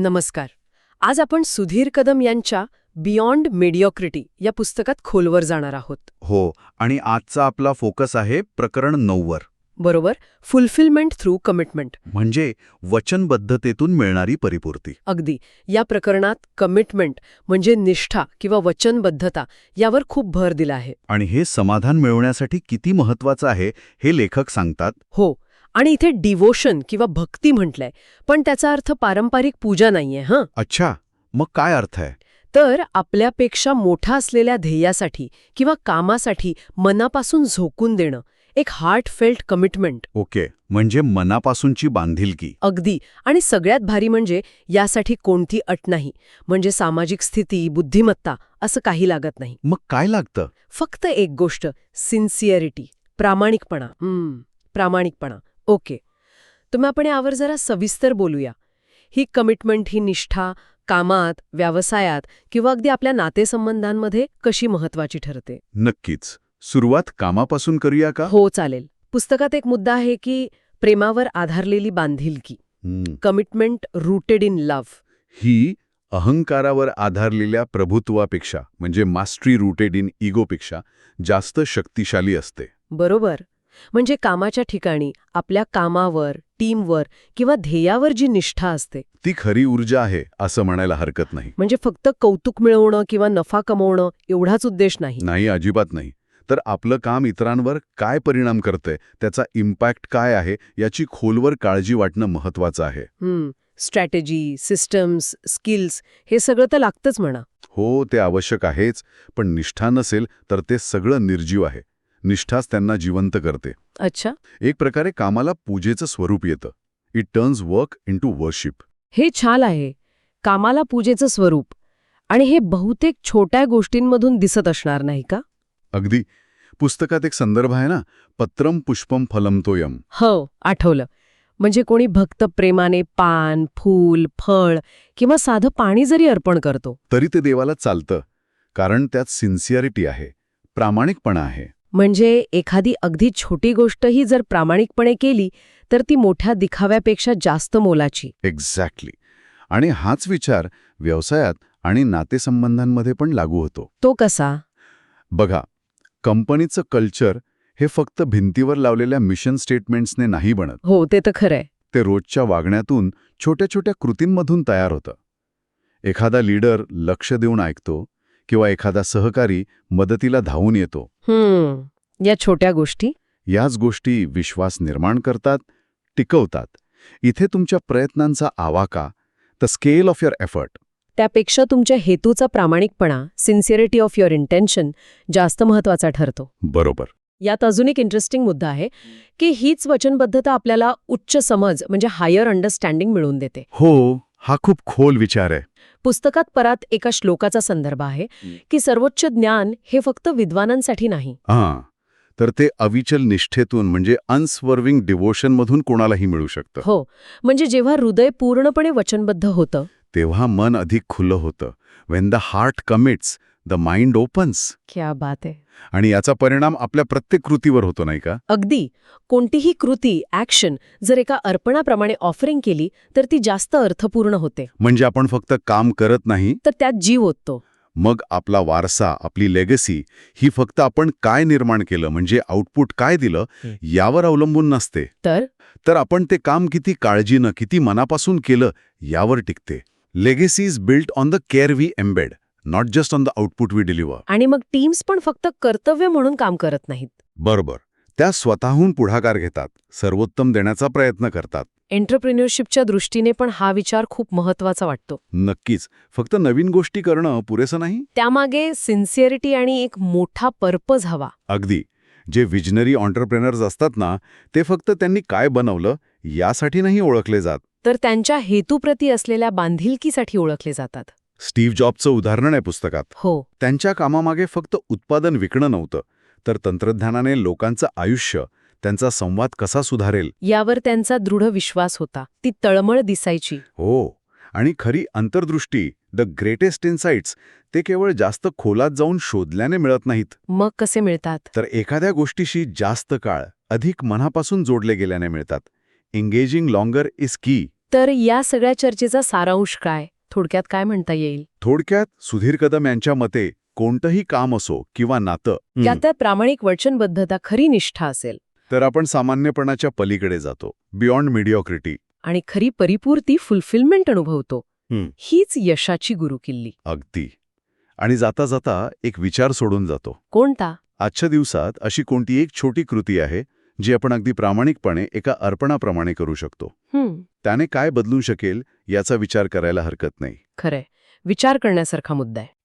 नमस्कार. आज आपण सुधीर कदम यांच्या बियॉन्ड मेडिओक्रिटी या पुस्तकात खोलवर जाणार आहोत. हो आणि आजचा आपला फोकस आहे प्रकरण नऊवर. बरोबर? फुलफिलमेंट थ्रू कमिटमेंट म्हणजे वचनबद्धतेतून मिळणारी परिपूर्ती. अगदी. या प्रकरणात कमिटमेंट म्हणजे निष्ठा किंवा वचनबद्धता यावर खूप भर दिला आहे. आणि हे समाधान मिळवण्यासाठी किती महत्वाचं आहे हे लेखक सांगतात? हो आणि इथे डिवोशन किंवा भक्ती म्हटलंय. पण त्याचा अर्थ पारंपरिक पूजा नाहीये हं. अच्छा मग काय अर्थ आहे? तर आपल्यापेक्षा मोठा असलेल्या ध्येयासाठी किंवा कामासाठी मनापासून झोकून देणं एक हार्टफेल्ट कमिटमेंट ओके म्हणजे मनापासूनची बांधिलकी. अगदी. आणि सगळ्यात भारी म्हणजे यासाठी कोणती अट नाही. म्हणजे सामाजिक स्थिती बुद्धिमत्ता असं काही लागत नाही. मग काय लागतं? फक्त एक गोष्ट सिन्सिअरिटी प्रामाणिकपणा. प्रामाणिकपणा. ओके. तुम्ही आपण यावर जरा सविस्तर बोलूया. ही कमिटमेंट ही निष्ठा कामात व्यवसायात किंवा अगदी आपल्या नातेसंबंधांमध्ये कशी महत्वाची ठरते? नक्कीच. सुरुवात कामापासून करूया का? हो चालेल. पुस्तकात एक मुद्दा आहे की प्रेमावर आधारलेली बांधिलकी. कमिटमेंट रूटेड इन लव्ह ही अहंकारावर आधारलेल्या प्रभुत्वापेक्षा म्हणजे मास्ट्री रूटेड इन इगोपेक्षा जास्त शक्तिशाली असते. बरोबर. म्हणजे कामाच्या ठिकाणी आपल्या कामावर टीमवर किंवा ध्येयावर जी निष्ठा असते. ती खरी ऊर्जा आहे असं म्हणायला हरकत नाही. म्हणजे फक्त कौतुक मिळवणं किंवा नफा कमवणं एवढाच उद्देश नाही. नाही अजिबात नाही. तर आपलं काम इतरांवर काय परिणाम करतंय त्याचा इम्पॅक्ट काय आहे याची खोलवर काळजी वाटणं महत्वाचं आहे. हम्म स्ट्रॅटेजी सिस्टम्स स्किल्स हे सगळं तर लागतंच म्हणा. हो ते आवश्यक आहेच पण निष्ठा नसेल तर ते सगळं निर्जीव आहे. निष्ठाच त्यांना जिवंत करते. अच्छा. एक प्रकारे कामाला पूजेचं स्वरूप येतं. It turns work into worship हे छान आहे. कामाला पूजेचं स्वरूप. आणि हे बहुतेक छोट्या गोष्टींमधून दिसत असणार नाही का? अगदी. पुस्तकात एक संदर्भ आहे ना पत्रम पुष्पम फलम तोयम. हो आठवलं. म्हणजे कोणी भक्त प्रेमाने पान फूल फळ किंवा साधं पाणी जरी अर्पण करतो. तरी ते देवाला चालतं. कारण त्यात सिन्सिअरिटी आहे. प्रामाणिकपणा आहे. म्हणजे एखादी अगदी छोटी गोष्टही जर प्रामाणिकपणे केली तर ती मोठ्या दिखाव्यापेक्षा जास्त मोलाची. एक्झॅक्टली आणि हाच विचार व्यवसायात आणि नातेसंबंधांमध्ये पण लागू होतो. तो कसा? बघा कंपनीचं कल्चर हे फक्त भिंतीवर लावलेल्या मिशन स्टेटमेंट्सने नाही बनत. हो ते तर खरंय. ते रोजच्या वागण्यातून छोट्या छोट्या कृतींमधून तयार होतं. एखादा लीडर लक्ष देऊन ऐकतो किंवा एखादा सहकारी मदतीला धावून येतो. या छोट्या गोष्टी? याच गोष्टी विश्वास निर्माण करतात टिकवतात. इथे तुमच्या प्रयत्नांचा आवाका the scale of your effort त्यापेक्षा तुमच्या हेतूचा प्रामाणिकपणा सिन्सिअरिटी ऑफ युअर इंटेन्शन जास्त महत्त्वाचा ठरतो. बरोबर. यात अजून एक इंटरेस्टिंग मुद्दा आहे की हीच वचनबद्धता आपल्याला उच्च समज म्हणजे हायर अंडरस्टँडिंग मिळवून देते. हो हा खूप खोल विचार आहे. पुस्तकात परात एका श्लोकाचा संदर्भ आहे की सर्वोच्च ज्ञान हे फक्त विद्वानांसाठी नाही. हां. तर ते अविचल निष्ठेतून म्हणजे अनस्वर्विंग डिवोशनमधून कोणालाही मिळू शकतं. हो. म्हणजे जेव्हा हृदय पूर्णपणे वचनबद्ध होतं तेव्हा मन अधिक खुलं होतं. When the heart commits the mind opens क्या बात आहे. आणि याचा परिणाम आपल्या प्रत्येक कृतीवर होतो नाही का? अगदी. कोणतीही कृती ॲक्शन जर एका अर्पणाप्रमाणे ऑफरिंग केली तर ती जास्त अर्थपूर्ण होते. म्हणजे आपण फक्त काम करत नाही? तर त्यात जीव ओततो. मग आपला वारसा आपली लेगसी ही फक्त आपण काय निर्माण केलं म्हणजे आउटपुट काय दिलं. यावर अवलंबून नसते. तर? तर आपण ते काम किती काळजीनं किती मनापासून केलं यावर टिकते. Legacy is built on the care we embed not just on the output we deliver आणि मग टीम्स पण फक्त कर्तव्य म्हणून काम करत नाहीत. बरोबर. त्या स्वतःहून पुढाकार घेतात सर्वोत्तम देण्याचा प्रयत्न करतात. एंटरप्रिन्युअरशिपच्या दृष्टीने पण हा विचार खूप महत्त्वाचा वाटतो. नक्कीच. फक्त नवीन गोष्टी करणं पुरेसं नाही? त्यामागे सिन्सिअरिटी आणि एक मोठा पर्पज हवा. अगदी. जे विजनरी ऑन्टरप्रेनर्स असतात ना ते फक्त त्यांनी काय बनवलं यासाठी नाही ओळखले जात. तर त्यांच्या हेतूप्रती असलेल्या बांधिलकीसाठी ओळखले जातात. स्टीव्ह जॉबचं उदाहरण आहे पुस्तकात. हो. त्यांच्या कामामागे फक्त उत्पादन विकणं नव्हतं तर तंत्रज्ञानाने लोकांचं आयुष्य त्यांचा संवाद कसा सुधारेल? यावर त्यांचा दृढ विश्वास होता. ती तळमळ दिसायची. हो. आणि खरी अंतर्दृष्टी द ग्रेटेस्ट इन्साइट्स ते केवळ जास्त खोलात जाऊन शोधल्याने मिळत नाहीत. मग कसे मिळतात? तर एखाद्या गोष्टीशी जास्त काळ अधिक मनापासून जोडले गेल्याने मिळतात. एंगेजिंग लॉंगर इज की तर या सगळ्या चर्चेचा सारांश काय? थोडक्यात काय म्हणता येईल? थोडक्यात सुधीर कदम यांच्या मते कोणतंही काम असो किंवा नातं त्यात प्रामाणिक वचनबद्धता खरी निष्ठा असेल. तर आपण सामान्यपणाच्या पलीकडे जातो बियॉन्ड मिडिओक्रिटी. आणि खरी परिपूर्ती फुलफिलमेंट अनुभवतो. हीच यशाची गुरुकिल्ली. अगदी. आणि जाता जाता एक विचार सोडून जातो. कोणता? आजच्या दिवसात अशी कोणती एक छोटी कृती आहे जी आपण अगदी प्रामाणिकपणे एका अर्पणाप्रमाणे करू शकतो. त्याने काय बदलू शकेल याचा विचार करायला हरकत नाही. खरंय. विचार करण्यासारखा मुद्दा आहे.